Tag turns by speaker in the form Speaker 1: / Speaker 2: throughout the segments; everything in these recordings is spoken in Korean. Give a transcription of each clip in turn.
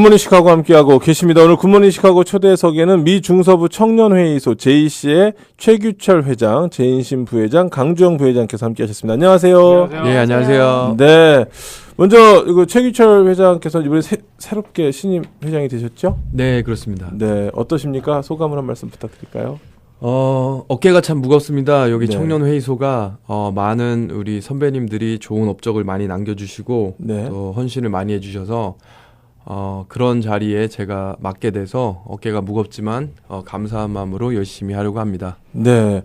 Speaker 1: 굿모닝 시카고 함께하고 계십니다. 오늘 굿모닝 시카고 초대석에는 미 중서부 청년회의소 JC의 최규철 회장, 제인심 부회장, 강주영 부회장께서 함께하셨습니다. 안녕하세요.
Speaker 2: 네, 안녕하세요.
Speaker 1: 네. 먼저 이거 최규철 회장께서 이번에 새, 새롭게 신임 회장이 되셨죠?
Speaker 2: 네, 그렇습니다.
Speaker 1: 네. 어떠십니까? 소감을 한 말씀 부탁드릴까요?
Speaker 2: 어, 어깨가 참 무겁습니다. 여기
Speaker 1: 네.
Speaker 2: 청년 회의소가 어, 많은 우리 선배님들이 좋은 업적을 많이 남겨주시고
Speaker 1: 네.
Speaker 2: 또 헌신을 많이 해주셔서 어, 그런 자리에 제가 맡게 돼서 어깨가 무겁지만 어, 감사한 마음으로 열심히 하려고 합니다.
Speaker 1: 네.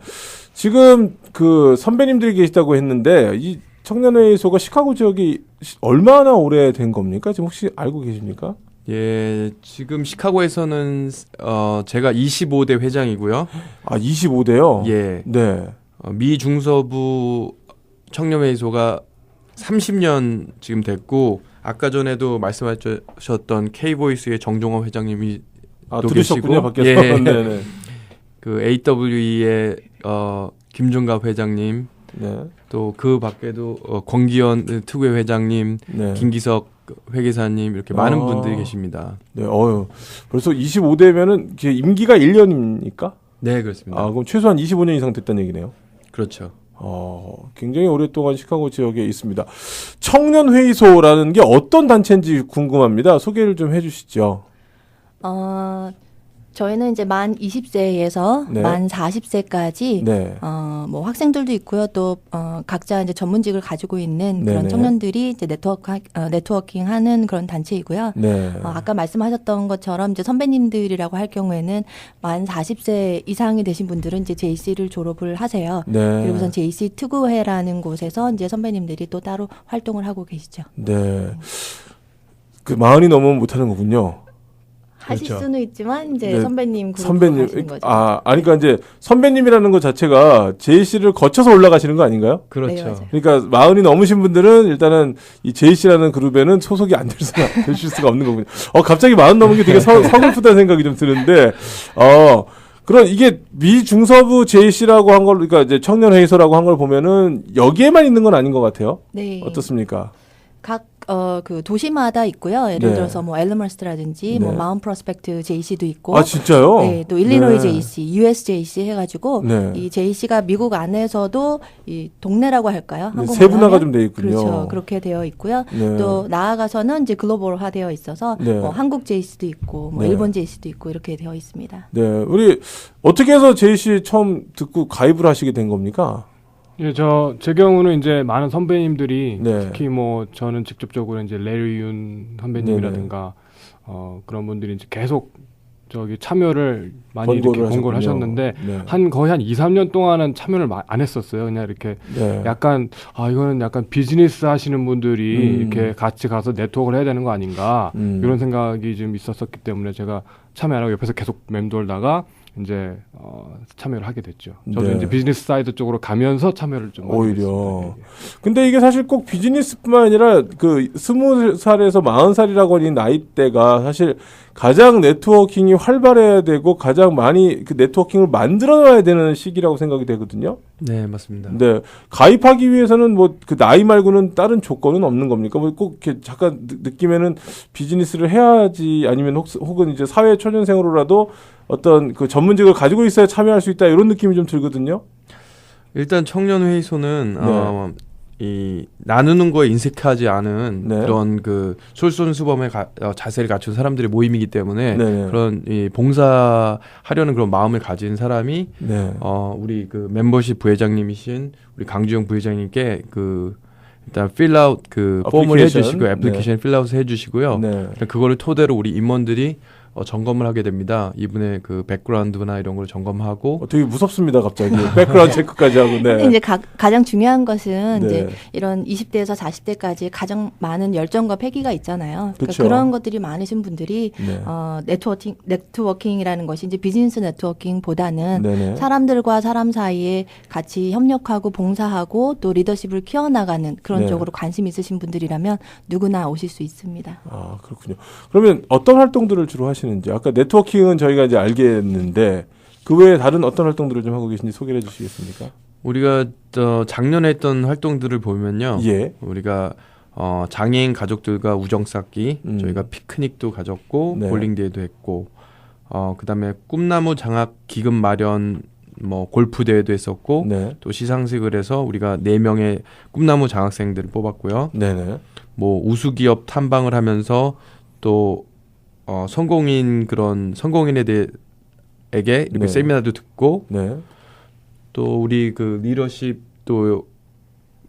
Speaker 1: 지금 그 선배님들이 계시다고 했는데 이 청년회의소가 시카고 지역이 시- 얼마나 오래된 겁니까? 지금 혹시 알고 계십니까?
Speaker 2: 예, 지금 시카고에서는 어, 제가 25대 회장이고요.
Speaker 1: 아, 25대요?
Speaker 2: 예,
Speaker 1: 네.
Speaker 2: 어, 미 중서부 청년회의소가 30년 지금 됐고 아까 전에도 말씀하셨던 K보이스의 정종호 회장님이
Speaker 1: 아,
Speaker 2: 또
Speaker 1: 들으셨군요. 밖에서.
Speaker 2: 예.
Speaker 1: 네네.
Speaker 2: 그 AWE의 어, 김종갑 회장님
Speaker 1: 네.
Speaker 2: 또그 밖에도 어, 권기현 특委회장님
Speaker 1: 네.
Speaker 2: 김기석 회계사님 이렇게 많은
Speaker 1: 아.
Speaker 2: 분들이 계십니다.
Speaker 1: 네, 어유 벌써 25대면은 임기가 1년입니까?
Speaker 2: 네 그렇습니다.
Speaker 1: 아, 그럼 최소한 25년 이상 됐다는 얘기네요.
Speaker 2: 그렇죠.
Speaker 1: 어, 굉장히 오랫동안 시카고 지역에 있습니다. 청년회의소라는 게 어떤 단체인지 궁금합니다. 소개를 좀 해주시죠.
Speaker 3: 어, 저희는 이제 만 20세에서
Speaker 1: 네.
Speaker 3: 만 40세까지
Speaker 1: 네.
Speaker 3: 어, 뭐 학생들도 있고요. 또 어, 각자 이제 전문직을 가지고 있는 그런
Speaker 1: 네네.
Speaker 3: 청년들이 이제 네트워크 어, 네트워킹 하는 그런 단체이고요.
Speaker 1: 네.
Speaker 3: 어, 아까 말씀하셨던 것처럼 이제 선배님들이라고 할 경우에는 만 40세 이상이 되신 분들은 이제 JC를 졸업을 하세요.
Speaker 1: 네.
Speaker 3: 그리고선 JC 특우회라는 곳에서 이제 선배님들이 또 따로 활동을 하고 계시죠.
Speaker 1: 네. 그 마흔이 넘으면 못하는 거군요.
Speaker 3: 하실
Speaker 2: 그렇죠.
Speaker 3: 수는 있지만 이제
Speaker 1: 네,
Speaker 3: 선배님 그룹으로
Speaker 1: 선배님,
Speaker 3: 하시는 거죠.
Speaker 1: 아, 아니, 그러니까 이제 선배님이라는 것 자체가 JC를 거쳐서 올라가시는 거 아닌가요?
Speaker 2: 그렇죠.
Speaker 3: 네, 맞아요.
Speaker 1: 그러니까 마흔이 넘으신 분들은 일단은 이 JC라는 그룹에는 소속이 안 될 수가 되실 수가 없는 거군요. 어 갑자기 마흔 넘은 게 되게 서, 서글프다는 생각이 좀 드는데 어 그런 이게 미 중서부 JC라고 한 걸 그러니까 이제 청년 회의소라고 한 걸 보면은 여기에만 있는 건 아닌 것 같아요.
Speaker 3: 네.
Speaker 1: 어떻습니까?
Speaker 3: 각 어 그 도시마다 있고요. 예를
Speaker 1: 네.
Speaker 3: 들어서 뭐 엘르머스트라든지 뭐
Speaker 1: 네.
Speaker 3: 마운 프로스펙트 JC도 있고
Speaker 1: 아 진짜요?
Speaker 3: 네, 또 일리노이
Speaker 1: 네.
Speaker 3: JC, USJC 해가지고
Speaker 1: 네.
Speaker 3: 이 JC가 미국 안에서도 이 동네라고 할까요?
Speaker 1: 네,
Speaker 3: 한국말로
Speaker 1: 세분화가
Speaker 3: 하면?
Speaker 1: 좀 돼 있군요.
Speaker 3: 그렇죠. 그렇게 되어 있고요.
Speaker 1: 네.
Speaker 3: 또 나아가서는 이제 글로벌화되어 있어서
Speaker 1: 네.
Speaker 3: 뭐 한국 JC도 있고 뭐
Speaker 1: 네.
Speaker 3: 일본 JC도 있고 이렇게 되어 있습니다.
Speaker 1: 네, 우리 어떻게 해서 JC 처음 듣고 가입을 하시게 된 겁니까?
Speaker 4: 예, 저 제 경우는 이제 많은 선배님들이
Speaker 1: 네.
Speaker 4: 특히 뭐 저는 직접적으로 이제 레리 윤 선배님이라든가 어 그런 분들이 이제 계속 저기 참여를 많이 이렇게
Speaker 1: 권고를
Speaker 4: 공고를
Speaker 1: 하셨군요.
Speaker 4: 하셨는데
Speaker 1: 네.
Speaker 4: 한 거의 한 2, 3년 동안은 참여를 마- 안 했었어요. 그냥 이렇게
Speaker 1: 네.
Speaker 4: 약간 아 이거는 약간 비즈니스 하시는 분들이
Speaker 1: 음.
Speaker 4: 이렇게 같이 가서 네트워크를 해야 되는 거 아닌가
Speaker 1: 음.
Speaker 4: 이런 생각이 좀 있었었기 때문에 제가 참여 안 하고 옆에서 계속 맴돌다가 이제 어, 참여를 하게 됐죠. 저도
Speaker 1: 네.
Speaker 4: 이제 비즈니스 사이드 쪽으로 가면서 참여를 좀
Speaker 1: 오히려. 근데 이게 사실 꼭 비즈니스뿐만 아니라 그 스무 살에서 마흔 살이라고 하는 나이대가 사실 가장 네트워킹이 활발해야 되고 가장 많이 그 네트워킹을 만들어놔야 되는 시기라고 생각이 되거든요.
Speaker 2: 네 맞습니다.
Speaker 1: 근데 가입하기 위해서는 뭐 그 나이 말고는 다른 조건은 없는 겁니까? 뭐 꼭 이렇게 잠깐 느- 느끼면은 비즈니스를 해야지 아니면 혹, 혹은 이제 사회 초년생으로라도 어떤 그 전문직을 가지고 있어야 참여할 수 있다 이런 느낌이 좀 들거든요.
Speaker 2: 일단 청년회의소는
Speaker 1: 네.
Speaker 2: 어, 이 나누는 거에 인색하지 않은
Speaker 1: 네.
Speaker 2: 그런 그 솔선수범의 가, 어, 자세를 갖춘 사람들의 모임이기 때문에
Speaker 1: 네.
Speaker 2: 그런 이 봉사하려는 그런 마음을 가진 사람이
Speaker 1: 네.
Speaker 2: 어 우리 그 멤버십 부회장님이신 우리 강주영 부회장님께 그 일단 필라웃 그 폼을. 해주시고 애플리케이션 필라웃을 해주시고요.
Speaker 1: 네.
Speaker 2: 일단 그거를 토대로 우리 임원들이 어, 점검을 하게 됩니다. 이분의 그 백그라운드나 이런 걸 점검하고
Speaker 1: 어, 되게 무섭습니다, 갑자기. 백그라운드 체크까지 하고,
Speaker 3: 근데
Speaker 1: 네.
Speaker 3: 이제 가, 가장 중요한 것은
Speaker 1: 네.
Speaker 3: 이제 이런 20대에서 40대까지 가장 많은 열정과 패기가 있잖아요. 그러니까
Speaker 1: 그쵸.
Speaker 3: 그런 것들이 많으신 분들이
Speaker 1: 네.
Speaker 3: 어, 네트워킹 네트워킹이라는 것이 이제 비즈니스 네트워킹보다는
Speaker 1: 네네.
Speaker 3: 사람들과 사람 사이에 같이 협력하고 봉사하고 또 리더십을 키워나가는 그런
Speaker 1: 네.
Speaker 3: 쪽으로 관심 있으신 분들이라면 누구나 오실 수 있습니다.
Speaker 1: 아, 그렇군요. 그러면 어떤 활동들을 주로 하시는 지. 아까 네트워킹은 저희가 이제 알겠는데, 그 외에 다른 어떤 활동들을 좀 하고 계신지 소개를 해 주시겠습니까?
Speaker 2: 우리가 저 작년에 했던 활동들을 보면요.
Speaker 1: 예.
Speaker 2: 우리가 어, 장애인 가족들과 우정 쌓기
Speaker 1: 음.
Speaker 2: 저희가 피크닉도 가졌고
Speaker 1: 네.
Speaker 2: 볼링 대회도 했고 어, 그다음에 꿈나무 장학 기금 마련 뭐 골프 대회도 했었고
Speaker 1: 네.
Speaker 2: 또 시상식을 해서 우리가 네 명의 꿈나무 장학생들을 뽑았고요.
Speaker 1: 네네.
Speaker 2: 뭐 우수 기업 탐방을 하면서 또 어, 성공인 그런 성공인에 대해 에게 이렇게
Speaker 1: 네.
Speaker 2: 세미나도 듣고
Speaker 1: 네.
Speaker 2: 또 우리 그 리더십 또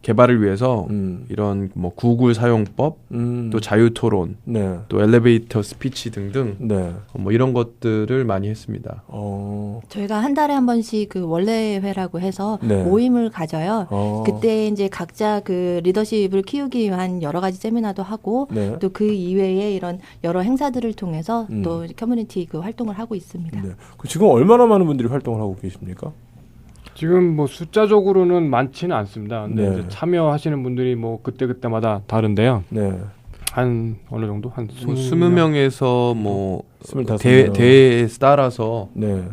Speaker 2: 개발을 위해서
Speaker 1: 음.
Speaker 2: 이런 뭐 구글 사용법
Speaker 1: 음.
Speaker 2: 또 자유 토론
Speaker 1: 네.
Speaker 2: 또 엘리베이터 스피치 등등
Speaker 1: 네.
Speaker 2: 어, 뭐 이런 것들을 많이 했습니다.
Speaker 1: 어.
Speaker 3: 저희가 한 달에 한 번씩 그 원래회라고 해서
Speaker 1: 네.
Speaker 3: 모임을 가져요.
Speaker 1: 어.
Speaker 3: 그때 이제 각자 그 리더십을 키우기 위한 여러 가지 세미나도 하고
Speaker 1: 네.
Speaker 3: 또그 이외에 이런 여러 행사들을 통해서
Speaker 1: 음.
Speaker 3: 또 커뮤니티 그 활동을 하고 있습니다.
Speaker 1: 네. 그 지금 얼마나 많은 분들이 활동을 하고 계십니까?
Speaker 4: 지금 뭐 숫자적으로는 많지는 않습니다. 근데
Speaker 1: 네.
Speaker 4: 이제 참여하시는 분들이 뭐 그때 그때마다 다른데요.
Speaker 1: 네.
Speaker 4: 한 어느 정도
Speaker 2: 한뭐
Speaker 4: 20명?
Speaker 2: 20명에서 뭐
Speaker 1: 스물다섯
Speaker 2: 대,
Speaker 1: 명.
Speaker 2: 대회에 따라서
Speaker 1: 네.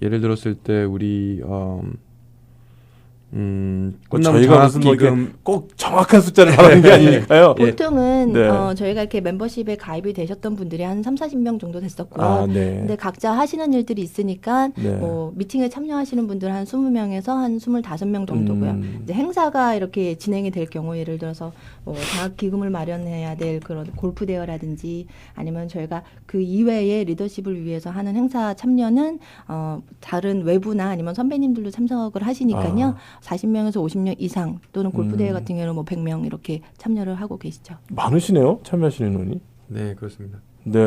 Speaker 2: 예를 들었을 때 우리 어,
Speaker 1: 음뭐
Speaker 2: 꽃나무
Speaker 1: 저희가 무슨 뭐
Speaker 2: 장학기금
Speaker 1: 꼭 정확한 숫자를 말하는 게 아니니까요.
Speaker 2: 예.
Speaker 3: 보통은
Speaker 1: 네.
Speaker 3: 어, 저희가 이렇게 멤버십에 가입이 되셨던 분들이 한 3, 40명 정도 됐었고요.
Speaker 1: 아, 네.
Speaker 3: 근데 각자 하시는 일들이 있으니까
Speaker 1: 네.
Speaker 3: 뭐 미팅에 참여하시는 분들 한 20명에서 한 25명 정도고요.
Speaker 1: 음.
Speaker 3: 이제 행사가 이렇게 진행이 될 경우 예를 들어서 뭐 장학 기금을 마련해야 될 그런 골프 대회라든지 아니면 저희가 그 이외에 리더십을 위해서 하는 행사 참여는 어 다른 외부나 아니면 선배님들도 참석을 하시니까요.
Speaker 1: 아.
Speaker 3: 40명에서 50명 이상 또는 골프 대회
Speaker 1: 음.
Speaker 3: 같은 경우는 뭐 100명 이렇게 참여를 하고 계시죠.
Speaker 1: 많으시네요. 참여하시는 분이.
Speaker 2: 네 그렇습니다.
Speaker 1: 네.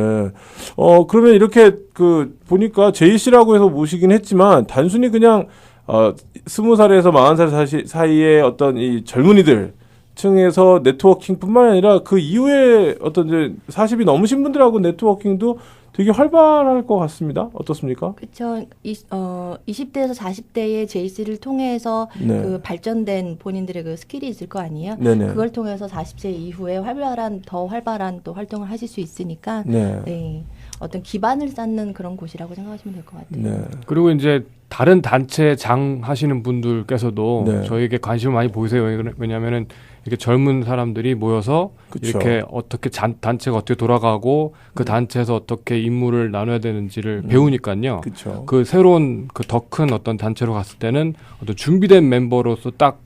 Speaker 1: 어, 그러면 이렇게 그 보니까 제이 씨라고 해서 모시긴 했지만 단순히 그냥 어, 스무 살에서 마흔 살 사시, 사이에 어떤 이 젊은이들 층에서 네트워킹뿐만 아니라 그 이후에 어떤 이제 40이 넘으신 분들하고 네트워킹도 되게 활발할 것 같습니다. 어떻습니까?
Speaker 3: 그렇죠. 이, 어, 20대에서 40대의 JC를 통해서
Speaker 1: 네.
Speaker 3: 그 발전된 본인들의 그 스킬이 있을 거 아니에요.
Speaker 1: 네네.
Speaker 3: 그걸 통해서 40세 이후에 활발한 더 활발한 또 활동을 하실 수 있으니까
Speaker 1: 네.
Speaker 3: 네. 어떤 기반을 쌓는 그런 곳이라고 생각하시면 될 것 같아요.
Speaker 1: 네.
Speaker 4: 그리고 이제 다른 단체 장 하시는 분들께서도
Speaker 1: 네.
Speaker 4: 저에게 관심을 많이 보이세요. 왜냐- 왜냐하면은 이렇게 젊은 사람들이 모여서
Speaker 1: 그쵸.
Speaker 4: 이렇게 어떻게 잔- 단체가 어떻게 돌아가고 그 단체에서 어떻게 임무를 나눠야 되는지를
Speaker 1: 음.
Speaker 4: 배우니까요.
Speaker 1: 그렇죠.
Speaker 4: 그 새로운 그 더 큰 어떤 단체로 갔을 때는 어떤 준비된 멤버로서 딱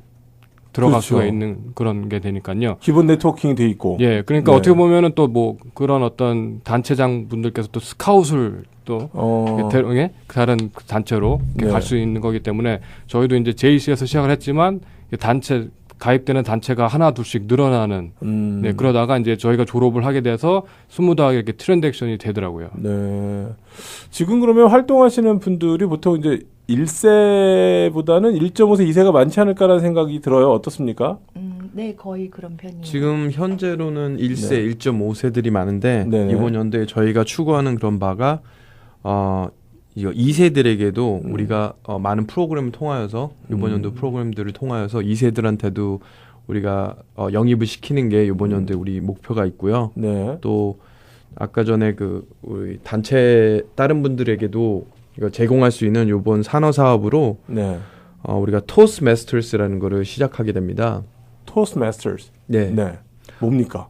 Speaker 4: 들어갈
Speaker 1: 그렇죠.
Speaker 4: 수가 있는 그런 게 되니까요.
Speaker 1: 기본 네트워킹이 돼 있고.
Speaker 4: 예, 그러니까
Speaker 1: 네.
Speaker 4: 어떻게 보면은 또 뭐 그런 어떤 단체장 분들께서 또 스카웃을 또
Speaker 1: 어.
Speaker 4: 대- 예? 다른 그 단체로
Speaker 1: 네.
Speaker 4: 갈수 있는 거기 때문에 저희도 이제 JC에서 시작을 했지만 이 단체 가입되는 단체가 하나 둘씩 늘어나는
Speaker 1: 음.
Speaker 4: 네 그러다가 이제 저희가 졸업을 하게 돼서 스무드하게 이렇게 트렌드 액션이 되더라고요.
Speaker 1: 네. 지금 그러면 활동하시는 분들이 보통 이제 1세보다는 1.5세, 2세가 많지 않을까라는 생각이 들어요. 어떻습니까?
Speaker 3: 음, 네, 거의 그런 편이에요.
Speaker 2: 지금 현재로는 1세,
Speaker 1: 네.
Speaker 2: 1.5세들이 많은데
Speaker 1: 네네.
Speaker 2: 이번 연도에 저희가 추구하는 그런 바가 어 이거 2세들에게도
Speaker 1: 음.
Speaker 2: 우리가 어, 많은 프로그램을 통하여서 이번
Speaker 1: 음.
Speaker 2: 연도 프로그램들을 통하여서 2세들한테도 우리가 어, 영입을 시키는 게 이번
Speaker 1: 음.
Speaker 2: 연도에 우리 목표가 있고요.
Speaker 1: 네.
Speaker 2: 또 아까 전에 그 우리 단체 다른 분들에게도 이거 제공할 수 있는 이번 산업 사업으로
Speaker 1: 네.
Speaker 2: 어, 우리가 토스 마스터스라는 거를 시작하게 됩니다.
Speaker 1: 토스트마스터스.
Speaker 2: 네.
Speaker 1: 네. 뭡니까?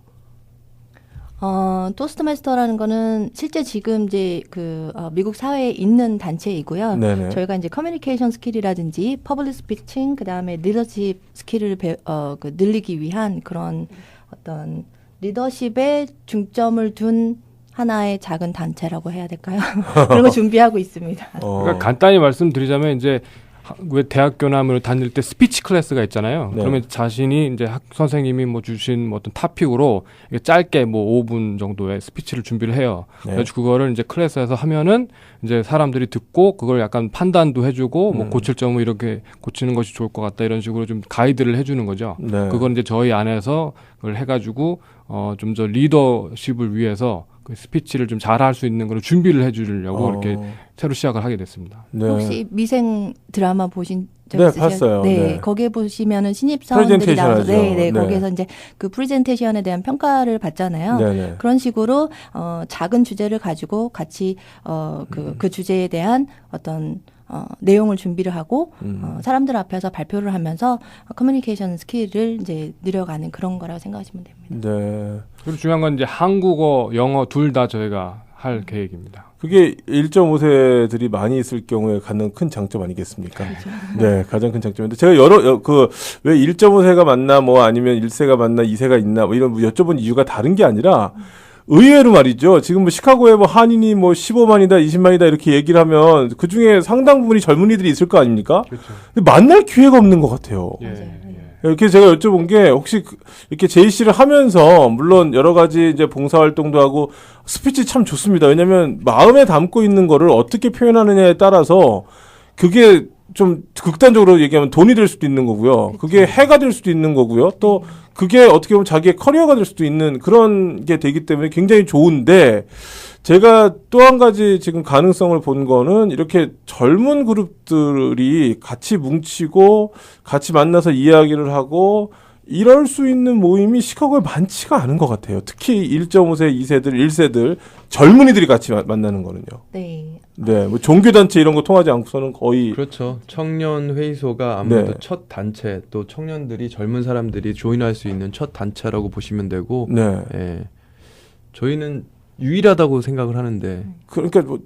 Speaker 3: 어, 토스트마스터라는 거는 실제 지금 이제 그 어, 미국 사회에 있는 단체이고요.
Speaker 1: 네네.
Speaker 3: 저희가 이제 커뮤니케이션 스킬이라든지 퍼블릭 스피칭 그다음에 리더십 스킬을 배, 어, 그 늘리기 위한 그런 어떤 리더십에 중점을 둔 하나의 작은 단체라고 해야 될까요? 그런 거 준비하고 있습니다.
Speaker 1: 어.
Speaker 4: 그러니까 간단히 말씀드리자면 이제 하- 왜 대학교나 뭐 다닐 때 스피치 클래스가 있잖아요.
Speaker 1: 네.
Speaker 4: 그러면 자신이 이제 학 선생님이 뭐 주신 뭐 어떤 이렇게 짧게 뭐 5분 정도의 스피치를 준비를 해요.
Speaker 1: 네.
Speaker 4: 그래서 그거를 이제 클래스에서 하면은 이제 사람들이 듣고 그걸 약간 판단도 해주고 뭐
Speaker 1: 음.
Speaker 4: 고칠 점을 이렇게 고치는 것이 좋을 것 같다 이런 식으로 좀 가이드를 해주는 거죠.
Speaker 1: 네.
Speaker 4: 그건 이제 저희 안에서 그걸 해가지고 어 좀 더 리더십을 위해서 그 스피치를 좀 잘할 수 있는 걸 준비를 해주려고
Speaker 1: 어.
Speaker 4: 이렇게 새로 시작을 하게 됐습니다.
Speaker 1: 네.
Speaker 3: 혹시 미생 드라마 보신 적
Speaker 1: 네,
Speaker 3: 있으세요?
Speaker 1: 봤어요.
Speaker 3: 네,
Speaker 1: 네.
Speaker 3: 거기에 보시면은 신입 사원들이 나와서. 네, 네,
Speaker 1: 네.
Speaker 3: 거기에서 이제 그 프레젠테이션에 대한 평가를 받잖아요.
Speaker 1: 네네.
Speaker 3: 그런 식으로 어 작은 주제를 가지고 같이 어그 그 주제에 대한 어떤 어, 내용을 준비를 하고
Speaker 1: 음.
Speaker 3: 어, 사람들 앞에서 발표를 하면서 커뮤니케이션 스킬을 이제 늘려가는 그런 거라고 생각하시면 됩니다.
Speaker 1: 네.
Speaker 4: 그리고 중요한 건 이제 한국어, 영어 둘 다 저희가 할 계획입니다.
Speaker 1: 그게 1.5세들이 많이 있을 경우에 갖는 큰 장점 아니겠습니까? 네, 가장 큰 장점인데 제가 여러 그 왜 1.5세가 맞나 뭐 아니면 1세가 맞나 2세가 있나 뭐 이런 뭐 여쭤본 이유가 다른 게 아니라 의외로 말이죠. 지금 뭐 시카고에 뭐 한인이 뭐 15만이다, 20만이다 이렇게 얘기를 하면 그 중에 상당 부분이 젊은이들이 있을 거 아닙니까?
Speaker 4: 그렇죠.
Speaker 1: 근데 만날 기회가 없는 것 같아요.
Speaker 4: 예. 예.
Speaker 1: 이렇게 제가 여쭤본 게 혹시 그- 이렇게 제이 씨를 하면서 물론 여러 가지 이제 봉사 활동도 하고 스피치 참 좋습니다. 왜냐면 마음에 담고 있는 거를 어떻게 표현하느냐에 따라서 그게 좀 극단적으로 얘기하면 돈이 될 수도 있는 거고요. 그게 해가 될 수도 있는 거고요. 또 그게 어떻게 보면 자기의 커리어가 될 수도 있는 그런 게 되기 때문에 굉장히 좋은데 제가 또 한 가지 지금 가능성을 본 거는 이렇게 젊은 그룹들이 같이 뭉치고 같이 만나서 이야기를 하고 이럴 수 있는 모임이 시카고에 많지가 않은 것 같아요. 특히 1.5세, 2세들, 1세들 젊은이들이 같이 마- 만나는 거는요.
Speaker 3: 네.
Speaker 1: 네, 뭐 종교 단체 이런 거 통하지 않고서는 거의
Speaker 2: 그렇죠. 청년 회의소가 아무래도
Speaker 1: 네.
Speaker 2: 첫 단체 또 청년들이 젊은 사람들이 조인할 수 있는 첫 단체라고 보시면 되고
Speaker 1: 네.
Speaker 2: 예. 저희는 유일하다고 생각을 하는데
Speaker 1: 그러니까 뭐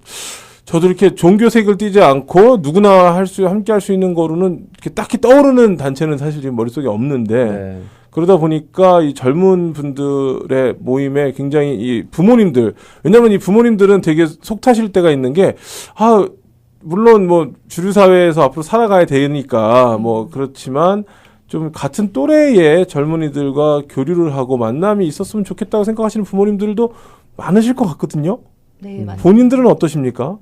Speaker 1: 저도 이렇게 종교색을 띠지 않고 누구나 할 수 함께 할 수 있는 거로는 이렇게 딱히 떠오르는 단체는 사실 지금 머릿속에 없는데
Speaker 2: 네.
Speaker 1: 그러다 보니까 이 젊은 분들의 모임에 굉장히 이 부모님들 왜냐면 이 부모님들은 되게 속 타실 때가 있는 게 아 물론 뭐 주류 사회에서 앞으로 살아가야 되니까 뭐 그렇지만 좀 같은 또래의 젊은이들과 교류를 하고 만남이 있었으면 좋겠다고 생각하시는 부모님들도 많으실 것 같거든요.
Speaker 3: 네, 맞습니다.
Speaker 1: 본인들은 어떠십니까?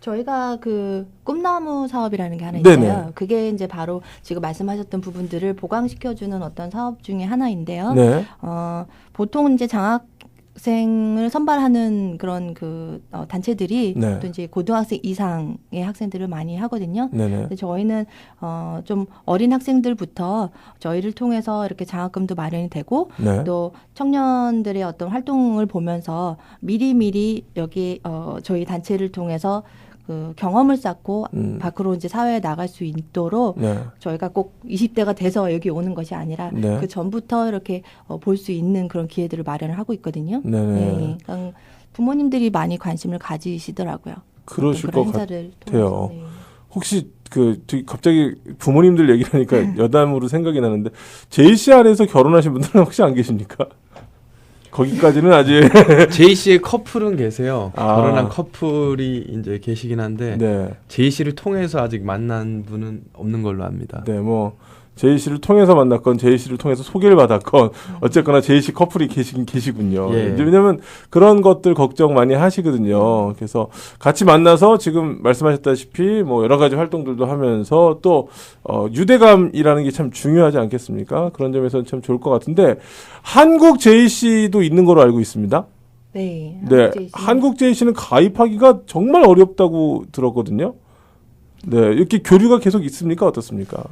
Speaker 3: 저희가 그 꿈나무 사업이라는 게 하나
Speaker 1: 네네.
Speaker 3: 있어요. 그게 이제 바로 지금 말씀하셨던 부분들을 보강시켜주는 어떤 사업 중에 하나인데요.
Speaker 1: 네.
Speaker 3: 어, 보통 이제 장학 생을 선발하는 그런 그 어, 단체들이
Speaker 1: 네.
Speaker 3: 또 이제 고등학생 이상의 학생들을 많이 하거든요.
Speaker 1: 네네.
Speaker 3: 근데 저희는 어, 좀 어린 학생들부터 저희를 통해서 이렇게 장학금도 마련이 되고
Speaker 1: 네.
Speaker 3: 또 청년들의 어떤 활동을 보면서 미리 미리 여기 어, 저희 단체를 통해서 그 경험을 쌓고
Speaker 1: 음.
Speaker 3: 밖으로 이제 사회에 나갈 수 있도록
Speaker 1: 네.
Speaker 3: 저희가 꼭 20대가 돼서 여기 오는 것이 아니라
Speaker 1: 네.
Speaker 3: 그 전부터 이렇게 어, 볼 수 있는 그런 기회들을 마련을 하고 있거든요.
Speaker 1: 네네.
Speaker 3: 네. 그러니까 부모님들이 많이 관심을 가지시더라고요.
Speaker 1: 그러실 것 같아요.
Speaker 3: 통해서. 네.
Speaker 1: 혹시 그 갑자기 부모님들 얘기를 하니까 여담으로 생각이 나는데 안에서 결혼하신 분들은 혹시 안 계십니까? 거기까지는 아직
Speaker 2: 제이 씨의 커플은 계세요.
Speaker 1: 아.
Speaker 2: 결혼한 커플이 이제 계시긴 한데
Speaker 1: 네.
Speaker 2: 제이 씨를 통해서 아직 만난 분은 없는 걸로 압니다.
Speaker 1: 네, 뭐 제이 씨를 통해서 만났건 제이 씨를 통해서 소개를 받았건 어쨌거나 제이 씨 커플이 계시긴 계시군요.
Speaker 2: 예.
Speaker 1: 이제 왜냐면 그런 것들 걱정 많이 하시거든요. 그래서 같이 만나서 지금 말씀하셨다시피 뭐 여러 가지 활동들도 하면서 또 어, 유대감이라는 게 참 중요하지 않겠습니까? 그런 점에서는 참 좋을 것 같은데 한국 제이 씨도 있는 걸로 알고 있습니다.
Speaker 3: 네.
Speaker 1: 네,
Speaker 3: 한국 JC.
Speaker 1: 한국 제이 씨는 가입하기가 정말 어렵다고 들었거든요. 네, 이렇게 교류가 계속 있습니까? 어떻습니까?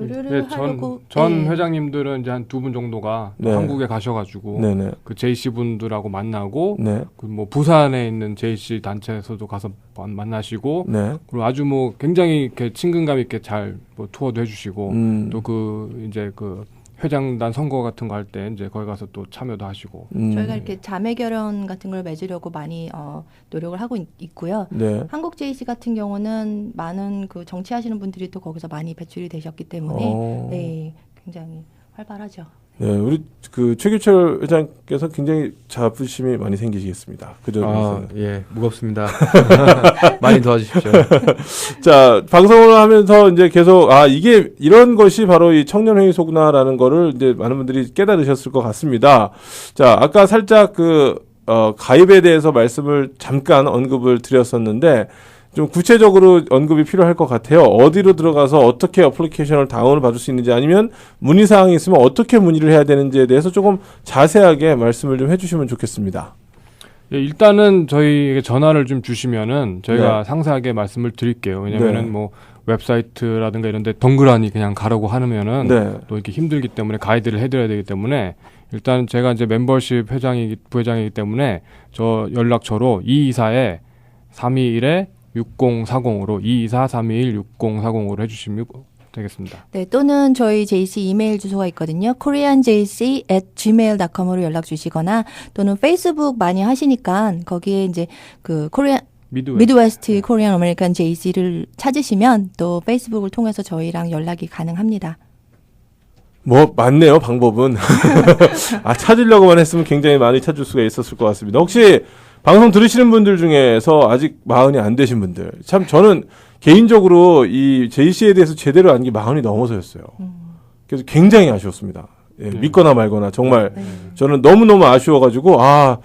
Speaker 3: 교류를
Speaker 4: 네, 전,
Speaker 3: 하려고
Speaker 4: 전
Speaker 3: 네.
Speaker 4: 회장님들은 이제 한 두 분 정도가
Speaker 1: 네.
Speaker 4: 한국에 가셔가지고
Speaker 1: 네네.
Speaker 4: 그 JC 분들하고 만나고
Speaker 1: 네.
Speaker 4: 그뭐 부산에 있는 JC 단체에서도 가서 만- 만나시고
Speaker 1: 네.
Speaker 4: 그리고 아주 뭐 굉장히 이렇게 친근감 있게 잘 뭐 투어도 해주시고
Speaker 1: 음.
Speaker 4: 또그 이제 그 회장단 선거 같은 거 할 때 이제 거기 가서 또 참여도 하시고
Speaker 1: 음.
Speaker 3: 저희가 이렇게 자매 결혼 같은 걸 맺으려고 많이 어, 노력을 하고 있, 있고요.
Speaker 1: 네.
Speaker 3: 한국 JC 같은 경우는 많은 그 정치하시는 분들이 또 거기서 많이 배출이 되셨기 때문에
Speaker 1: 어.
Speaker 3: 네 굉장히 활발하죠.
Speaker 1: 네, 우리 그 최규철 회장께서 굉장히 자부심이 많이 생기시겠습니다. 그
Speaker 2: 아. 예, 무겁습니다. 많이 도와주십시오.
Speaker 1: 자, 방송을 하면서 이제 계속 아 이게 이런 것이 바로 이 청년회의 소구나라는 거를 이제 많은 분들이 깨달으셨을 것 같습니다. 자, 아까 살짝 그 어, 가입에 대해서 말씀을 잠깐 언급을 드렸었는데 좀 구체적으로 언급이 필요할 것 같아요. 어디로 들어가서 어떻게 어플리케이션을 다운을 받을 수 있는지 아니면 문의 사항이 있으면 어떻게 문의를 해야 되는지에 대해서 조금 자세하게 말씀을 좀 해주시면 좋겠습니다.
Speaker 4: 예, 일단은 저희에게 전화를 좀 주시면은 저희가
Speaker 1: 네.
Speaker 4: 상세하게 말씀을 드릴게요. 왜냐면은
Speaker 1: 네.
Speaker 4: 뭐 웹사이트라든가 이런데 덩그러니 그냥 가라고 하면은
Speaker 1: 네,
Speaker 4: 또 이렇게 힘들기 때문에 가이드를 해드려야 되기 때문에 일단 제가 이제 멤버십 회장이 부회장이기 때문에 저 연락처로 224에 321에 6040으로 224-321-6040으로 해주시면 되겠습니다.
Speaker 3: 네, 또는 저희 JC 이메일 주소가 있거든요. koreanjc at gmail.com으로 연락 주시거나 또는 페이스북 많이 하시니까 거기에 이제 그 코리안
Speaker 4: 미드웨스트.
Speaker 3: 미드웨스트 코리안 아메리칸 JC를 찾으시면 또 페이스북을 통해서 저희랑 연락이 가능합니다.
Speaker 1: 뭐 맞네요 방법은 아 찾으려고만 했으면 굉장히 많이 찾을 수가 있었을 것 같습니다 혹시 방송 들으시는 분들 중에서 아직 마흔이 안 되신 분들 참 저는 개인적으로 이 JC에 대해서 제대로 아는 게 마흔이 넘어서였어요 그래서 굉장히 아쉬웠습니다 예,
Speaker 4: 네.
Speaker 1: 믿거나 말거나 정말
Speaker 3: 네.
Speaker 1: 저는 너무 너무 아쉬워가지고 아,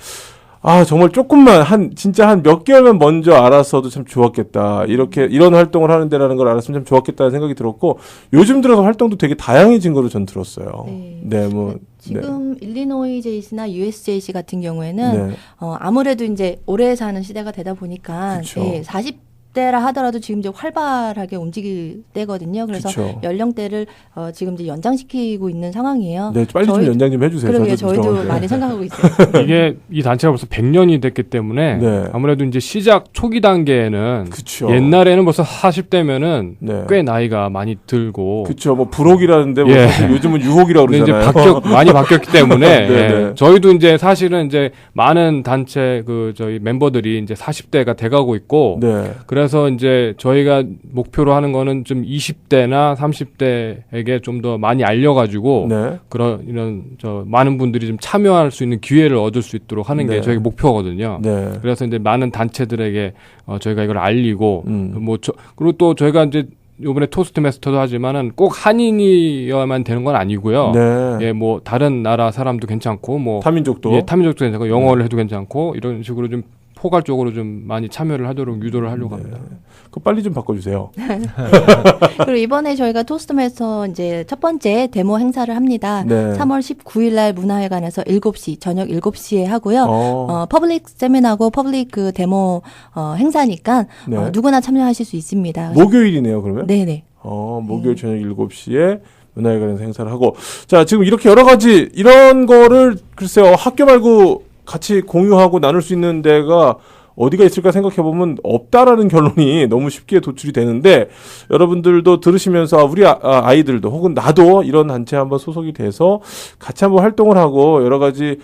Speaker 1: 아 정말 조금만 한 진짜 한 몇 개월만 먼저 알았어도 참 좋았겠다 이렇게 이런 활동을 하는데라는 걸 알았으면 참 좋았겠다는 생각이 들었고 요즘 들어서 활동도 되게 다양해진 거로 전 들었어요.
Speaker 3: 네.
Speaker 1: 네, 뭐
Speaker 3: 지금 일리노이 JC나 USJC 같은 경우에는
Speaker 1: 네.
Speaker 3: 어, 아무래도 이제 오래 사는 시대가 되다 보니까
Speaker 1: 그쵸.
Speaker 3: 예, 40 대라 하더라도 지금 이제 활발하게 움직일 때거든요. 그래서
Speaker 1: 그쵸.
Speaker 3: 연령대를 어, 지금 이제 연장시키고 있는 상황이에요.
Speaker 1: 네, 빨리 좀
Speaker 3: 저희-
Speaker 1: 연장 좀 해주세요. 좀
Speaker 3: 저희도
Speaker 1: 정확하게.
Speaker 3: 많이 생각하고 있어요.
Speaker 4: 이게 이 단체가 벌써 100년이 됐기 때문에
Speaker 1: 네.
Speaker 4: 아무래도 이제 시작 초기 단계에는
Speaker 1: 그쵸.
Speaker 4: 옛날에는 벌써 40대면은
Speaker 1: 네.
Speaker 4: 꽤 나이가 많이 들고
Speaker 1: 그쵸, 뭐 불혹이라는데 뭐
Speaker 4: 예.
Speaker 1: 요즘은 유혹이라고
Speaker 4: 근데 이제
Speaker 1: 그러잖아요.
Speaker 4: 바뀌었 많이 바뀌었기 때문에
Speaker 1: 네,
Speaker 4: 예.
Speaker 1: 네.
Speaker 4: 저희도 이제 사실은 이제 많은 단체 그 저희 멤버들이 이제 40대가 돼가고 있고
Speaker 1: 네,
Speaker 4: 그래서 이제 저희가 목표로 하는 거는 좀 20대나 30대에게 좀 더 많이 알려가지고
Speaker 1: 네,
Speaker 4: 그런 이런 저 많은 분들이 좀 참여할 수 있는 기회를 얻을 수 있도록 하는
Speaker 1: 네.
Speaker 4: 게 저희 목표거든요.
Speaker 1: 네.
Speaker 4: 그래서 이제 많은 단체들에게 어, 저희가 이걸 알리고
Speaker 1: 음.
Speaker 4: 뭐 저, 그리고 또 저희가 이제 요번에 토스트 마스터도 하지만은 꼭 한인이어야만 되는 건 아니고요.
Speaker 1: 네.
Speaker 4: 예, 뭐 다른 나라 사람도 괜찮고 뭐
Speaker 1: 타민족도.
Speaker 4: 예, 타민족도 괜찮고 영어를 해도 괜찮고 이런 식으로 좀 포괄적으로 좀 많이 참여를 하도록 유도를 하려고 합니다.
Speaker 1: 그거 빨리 좀 바꿔주세요.
Speaker 3: 그리고 이번에 저희가 토스트메서 이제 첫 번째 데모 행사를 합니다.
Speaker 1: 네.
Speaker 3: 3월 19일 날 문화회관에서 7시 저녁 7시에 하고요.
Speaker 1: 어,
Speaker 3: 어, 퍼블릭 세미나고 퍼블릭 그 데모 어, 행사니까
Speaker 1: 네.
Speaker 3: 어, 누구나 참여하실 수 있습니다.
Speaker 1: 목요일이네요, 그러면?
Speaker 3: 네네.
Speaker 1: 어, 목요일 저녁 7시에 문화회관에서 행사를 하고. 자, 지금 이렇게 여러 가지 이런 거를 글쎄요, 학교 말고 같이 공유하고 나눌 수 있는 데가 어디가 있을까 생각해 보면 없다라는 결론이 너무 쉽게 도출이 되는데 여러분들도 들으시면서 아, 우리 아, 아, 이들도 혹은 나도 이런 단체에 한번 소속이 돼서 같이 한번 활동을 하고 여러 가지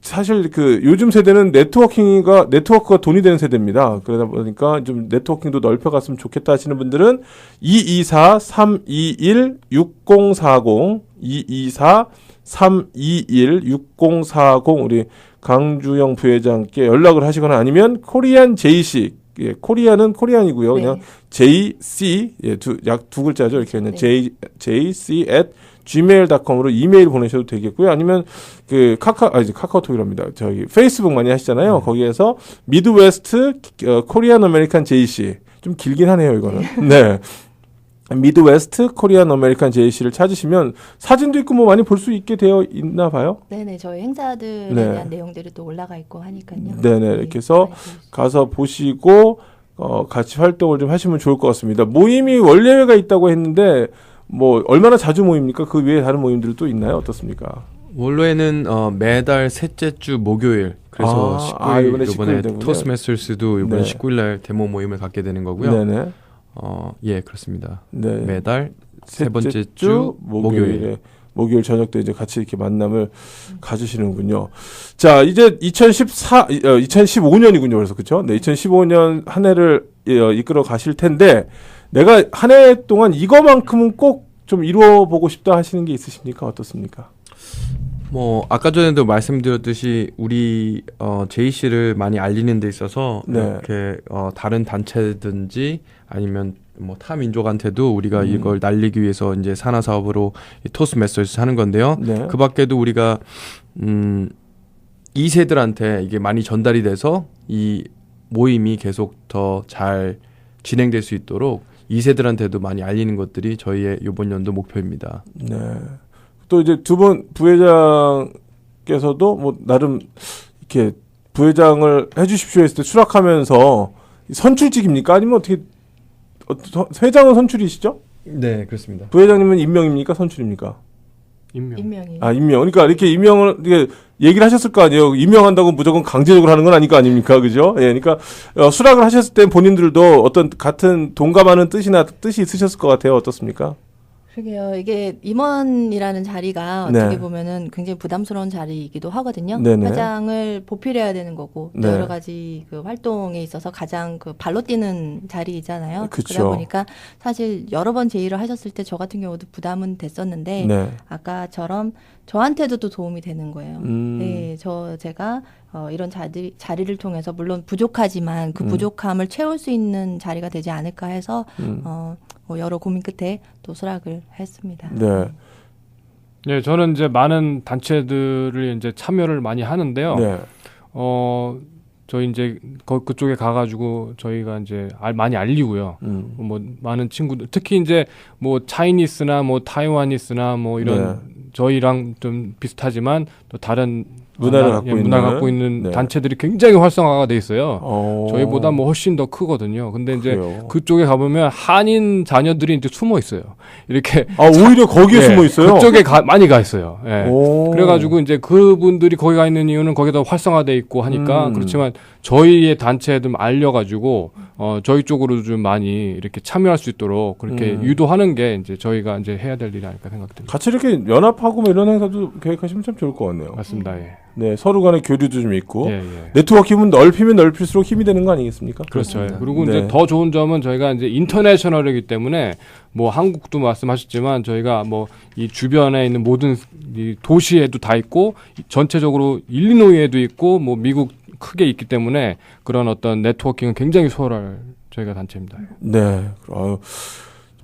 Speaker 1: 사실 그 요즘 세대는 네트워킹이가 네트워크가 돈이 되는 세대입니다. 그러다 보니까 좀 네트워킹도 넓혀 갔으면 좋겠다 하시는 분들은 224 321 6040 224 321 6040 우리 강주영 부회장께 연락을 하시거나 아니면 코리안 JC 예, 코리안은 코리안이고요.
Speaker 3: 네.
Speaker 1: 그냥 JC 예, 두, 약 두 글자죠. 이렇게 그냥
Speaker 3: 네.
Speaker 1: J JC at gmail.com으로 이메일 보내셔도 되겠고요. 아니면 그 카카 아 이제 카카오톡이랍니다. 저기 페이스북 많이 하시잖아요. 거기에서 미드웨스트 어, 코리안 아메리칸 JC 좀 길긴 하네요, 이거는. 네. 미드웨스트 코리안 아메리칸 JC를 찾으시면 사진도 있고 뭐 많이 볼 수 있게 되어 있나 봐요.
Speaker 3: 네네. 저희 행사들에
Speaker 1: 네.
Speaker 3: 대한 내용들이 또 올라가 있고 하니까요.
Speaker 1: 네네, 이렇게 해서
Speaker 3: 수
Speaker 1: 가서 보시고 어, 같이 활동을 좀 하시면 좋을 것 같습니다. 모임이 원래가 있다고 했는데 뭐 얼마나 자주 모입니까? 그 외에 다른 모임들도 있나요? 어떻습니까?
Speaker 2: 원래는 어, 매달 셋째 주 목요일 그래서
Speaker 1: 아,
Speaker 2: 19일
Speaker 1: 아, 이번에
Speaker 2: 이번에,
Speaker 1: 19일 되군요.
Speaker 2: 토스마스터스도 이번에
Speaker 1: 네.
Speaker 2: 19일 날 데모 모임을 갖게 되는 거고요.
Speaker 1: 네네.
Speaker 2: 어, 예, 그렇습니다.
Speaker 1: 네.
Speaker 2: 매달 세 번째 주주
Speaker 1: 목요일에
Speaker 2: 목요일.
Speaker 1: 목요일 저녁 때 이제 같이 이렇게 만남을 가지시는군요. 자, 이제 2014 어, 2015년이군요. 그래서 그렇죠? 네, 2015년 한 해를 어, 이끌어 가실 텐데 내가 한 해 동안 이거만큼은 꼭 좀 이루어 보고 싶다 하시는 게 있으십니까? 어떻습니까?
Speaker 2: 뭐 아까 전에도 말씀드렸듯이 우리 어, JC를 많이 알리는 데 있어서
Speaker 1: 네.
Speaker 2: 이렇게 어, 다른 단체든지 아니면 뭐 타 민족한테도 우리가
Speaker 1: 음.
Speaker 2: 이걸 날리기 위해서 이제 산하 사업으로 이 토스 메서스 하는 건데요.
Speaker 1: 네.
Speaker 2: 그 밖에도 우리가 음 2세들한테 이게 많이 전달이 돼서 이 모임이 계속 더 잘 진행될 수 있도록 2세들한테도 많이 알리는 것들이 저희의 이번 연도 목표입니다.
Speaker 1: 네. 또 이제 두분 부회장께서도 뭐 나름 이렇게 부회장을 해주십시오 했을 때 수락하면서 선출직입니까? 아니면 어떻게 어, 서- 회장은 선출이시죠?
Speaker 2: 네, 그렇습니다.
Speaker 1: 부회장님은 임명입니까? 선출입니까?
Speaker 4: 임명.
Speaker 3: 임명이.
Speaker 1: 아, 임명. 그러니까 이렇게 임명을 이게 얘기를 하셨을 거 아니에요. 임명한다고 무조건 강제적으로 하는 건 아닐 거 아닙니까? 그죠? 예. 그러니까 어, 수락을 하셨을 때 본인들도 어떤 같은 동감하는 뜻이나 뜻이 있으셨을 것 같아요. 어떻습니까?
Speaker 3: 그러게요. 이게 임원이라는 자리가
Speaker 1: 네.
Speaker 3: 어떻게 보면은 굉장히 부담스러운 자리이기도 하거든요.
Speaker 1: 네네.
Speaker 3: 회장을 보필해야 되는 거고 또
Speaker 1: 네.
Speaker 3: 여러 가지 그 활동에 있어서 가장 그 발로 뛰는 자리이잖아요.
Speaker 1: 그쵸.
Speaker 3: 러다 보니까 사실 여러 번 제의를 하셨을 때 저 같은 경우도 부담은 됐었는데
Speaker 1: 네.
Speaker 3: 아까처럼 저한테도 또 도움이 되는 거예요.
Speaker 1: 음.
Speaker 3: 네, 저 제가 어, 이런 자리, 자리를 통해서 물론 부족하지만 그
Speaker 1: 음.
Speaker 3: 부족함을 채울 수 있는 자리가 되지 않을까 해서
Speaker 1: 음.
Speaker 3: 어, 뭐 여러 고민 끝에 또 수락을 했습니다.
Speaker 1: 네.
Speaker 4: 네, 저는 이제 많은 단체들을 이제 참여를 많이 하는데요.
Speaker 1: 네.
Speaker 4: 어, 저희 이제 거, 그쪽에 가가지고 저희가 이제 알, 많이 알리고요.
Speaker 1: 음.
Speaker 4: 뭐 많은 친구들 특히 이제 뭐 차이니스나 뭐 타이와니스나 뭐 이런
Speaker 1: 네.
Speaker 4: 저희랑 좀 비슷하지만 또 다른
Speaker 1: 문화를
Speaker 4: 나-
Speaker 1: 갖고
Speaker 4: 예, 문화
Speaker 1: 있는.
Speaker 4: 갖고 있는
Speaker 1: 네.
Speaker 4: 단체들이 굉장히 활성화가 돼 있어요.
Speaker 1: 어.
Speaker 4: 저희보다 뭐 훨씬 더 크거든요. 근데 이제
Speaker 1: 그래요.
Speaker 4: 그쪽에 가보면 한인 자녀들이 이제 숨어 있어요. 이렇게
Speaker 1: 아, 오히려 거기에
Speaker 4: 예,
Speaker 1: 숨어 있어요.
Speaker 4: 그쪽에 가, 많이 가 있어요. 예.
Speaker 1: 오.
Speaker 4: 그래가지고 이제 그분들이 거기 가 있는 이유는 거기다 활성화돼 있고 하니까
Speaker 1: 음.
Speaker 4: 그렇지만 저희의 단체에 좀 알려가지고 어 저희 쪽으로도 좀 많이 이렇게 참여할 수 있도록 그렇게
Speaker 1: 음.
Speaker 4: 유도하는 게 이제 저희가 이제 해야 될 일이 아닐까 생각됩니다.
Speaker 1: 같이 이렇게 연합하고 뭐 이런 행사도 계획하시면 참 좋을 것 같네요.
Speaker 4: 맞습니다. 예.
Speaker 1: 네, 서로 간의 교류도 좀 있고
Speaker 4: 예, 예.
Speaker 1: 네트워킹은 넓히면 넓힐수록 힘이 되는 거 아니겠습니까?
Speaker 4: 그렇죠. 예.
Speaker 3: 그렇습니다.
Speaker 4: 그리고
Speaker 1: 네.
Speaker 4: 이제 더 좋은 점은 저희가 이제 인터내셔널이기 때문에 뭐 한국도 말씀하셨지만 저희가 뭐 이 주변에 있는 모든 이 도시에도 다 있고 이 전체적으로 일리노이에도 있고 뭐 미국 크게 있기 때문에 그런 어떤 네트워킹은 굉장히 수월할 저희가 단체입니다.
Speaker 1: 네. 아유.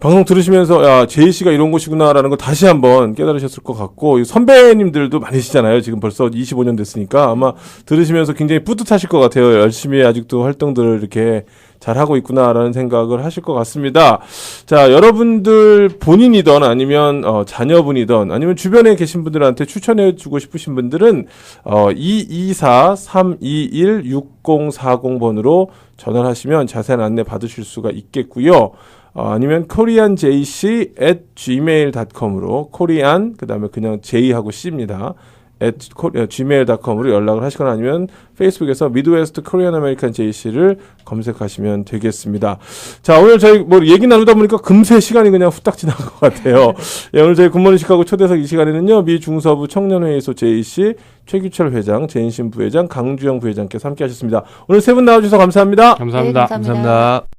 Speaker 1: 방송 들으시면서 야 제이 씨가 이런 곳이구나라는 걸 다시 한번 깨달으셨을 것 같고 이 선배님들도 많으시잖아요. 지금 벌써 25년 됐으니까 아마 들으시면서 굉장히 뿌듯하실 것 같아요. 열심히 아직도 활동들을 이렇게 잘 하고 있구나라는 생각을 하실 것 같습니다. 자, 여러분들 본인이든 아니면 어, 자녀분이든 아니면 주변에 계신 분들한테 추천해 주고 싶으신 분들은 어, 224-321-6040번으로 전화를 하시면 자세한 안내 받으실 수가 있겠고요. 어, 아니면 koreanjc at gmail.com으로 코리안 그다음에 그냥 j하고 c입니다. at gmail.com으로 연락을 하시거나 아니면 페이스북에서 미드웨스트 코리안 아메리칸 JC를 검색하시면 되겠습니다. 자, 오늘 저희 뭐 얘기 나누다 보니까 금세 시간이 그냥 후딱 지난 것 같아요. 예, 오늘 저희 굿모닝 시카고 초대석 이 시간에는요, 미 중서부 청년회의소 JC 최규철 회장, 제인신 부회장, 강주영 부회장께서 함께 하셨습니다. 오늘 세 분 나와주셔서 감사합니다.
Speaker 4: 감사합니다.
Speaker 3: 네, 감사합니다.
Speaker 2: 감사합니다.